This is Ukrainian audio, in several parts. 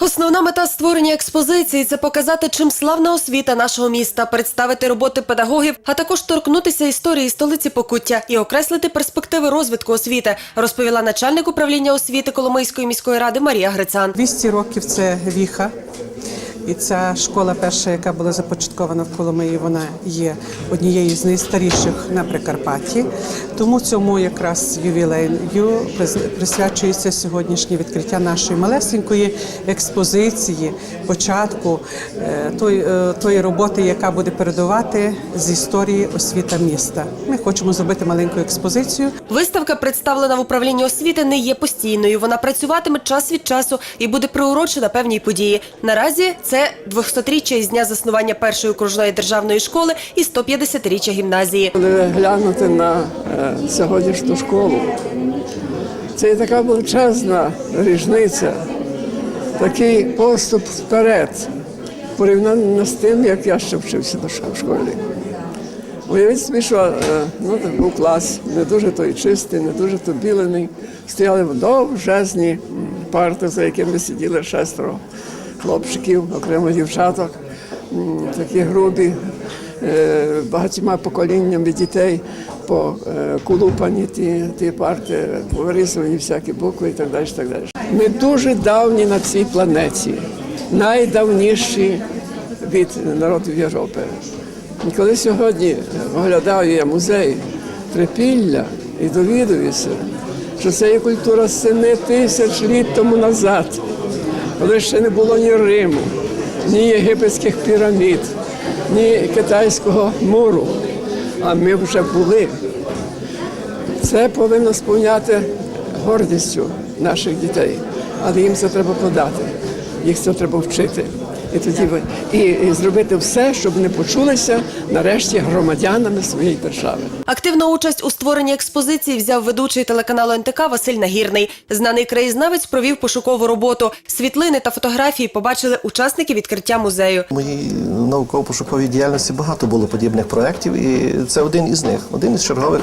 Основна мета створення експозиції це показати, чим славна освіта нашого міста, представити роботи педагогів, а також торкнутися історії столиці Покуття і окреслити перспективи розвитку освіти, розповіла начальник управління освіти Коломийської міської ради Марія Грицан. 200 років це віха. І ця школа, перша, яка була започаткована в Коломиї, вона є однією з найстаріших на Прикарпатті. Тому цьому якраз ювілею присвячується сьогоднішнє відкриття нашої малесенької експозиції, початку е, той, е, тої роботи, яка буде передавати з історії освіта міста. Ми хочемо зробити маленьку експозицію. Виставка, представлена в управлінні освіти, не є постійною. Вона працюватиме час від часу і буде приурочена певній події. Наразі 200-річчя із дня заснування першої окружної державної школи і 150-річчя гімназії. Коли глянути на е, сьогоднішню школу, це є така величезна різниця, такий поступ вперед, порівняно з тим, як я ще вчився в школі. Уявіть собі, що е, ну, був клас, не дуже той чистий, не дуже то білений. Стояли довжезні парти, за якими сиділи шестеро хлопчиків, окремо дівчаток, такі грубі, е, багатьма поколіннями дітей поколупані ті, ті парти, повирисувані всякі букви і так далі. Так далі. Ми дуже давні на цій планеті, найдавніші від народів Європи. І коли сьогодні оглядаю я музей Трипілля і довідуюся, що це є культура семи тисяч літ тому назад, коли ще не було ні Риму, ні єгипетських пірамід, ні китайського муру, а ми вже були. Це повинно сповняти гордістю наших дітей, але їм це треба подати, їх це треба вчити. І тоді ви- і, і зробити все, щоб вони почулися нарешті громадянами своєї держави. Активну участь у створенні експозиції взяв ведучий телеканалу НТК Василь Нагірний. Знаний краєзнавець провів пошукову роботу. Світлини та фотографії побачили учасники відкриття музею. Моїй науково-пошуковій діяльності багато було подібних проєктів, і це один із них, один із чергових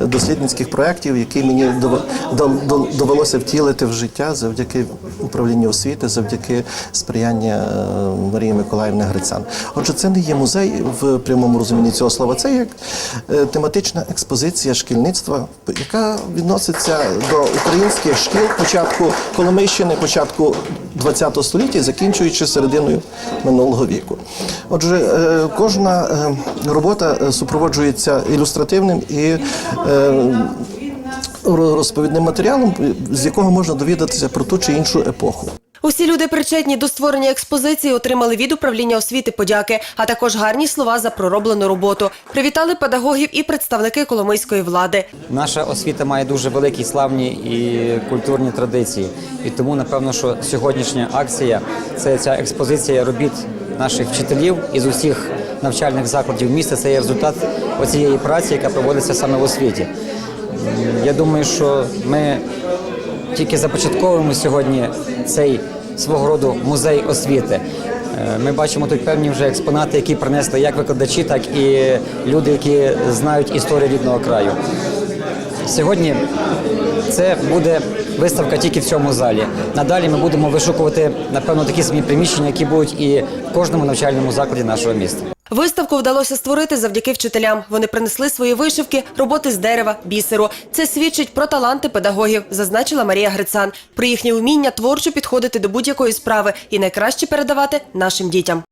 дослідницьких проєктів, який мені дов- дов- дов- довелося втілити в життя завдяки управлінню освіти, завдяки сприяння е, Марії Миколаївни Грицян. Отже, це не є музей в прямому розумінні цього слова. Це як е, тематична експозиція шкільництва, яка відноситься до українських шкіл початку Коломийщини, початку ХХ століття, закінчуючи серединою минулого віку. Отже, е, кожна е, робота супроводжується ілюстративним і розповідним матеріалом, з якого можна довідатися про ту чи іншу епоху. Усі люди, причетні до створення експозиції, отримали від управління освіти подяки, а також гарні слова за пророблену роботу. Привітали педагогів і представники коломийської влади. Наша освіта має дуже великі славні і культурні традиції. І тому, напевно, що сьогоднішня акція це ця експозиція робіт наших вчителів із усіх навчальних закладів міста. Це є результат оцієї праці, яка проводиться саме в освіті. Я думаю, що ми тільки започатковуємо сьогодні цей свого роду музей освіти. Е, Ми бачимо тут певні вже експонати, які принесли як викладачі, так і люди, які знають історію рідного краю. Сьогодні це буде виставка тільки в цьому залі. Надалі ми будемо вишукувати напевно такі самі приміщення, які будуть і в кожному навчальному закладі нашого міста. Виставку вдалося створити завдяки вчителям. Вони принесли свої вишивки, роботи з дерева, бісеру. Це свідчить про таланти педагогів, зазначила Марія Грицан. Про їхнє уміння творчо підходити до будь-якої справи і найкраще передавати нашим дітям.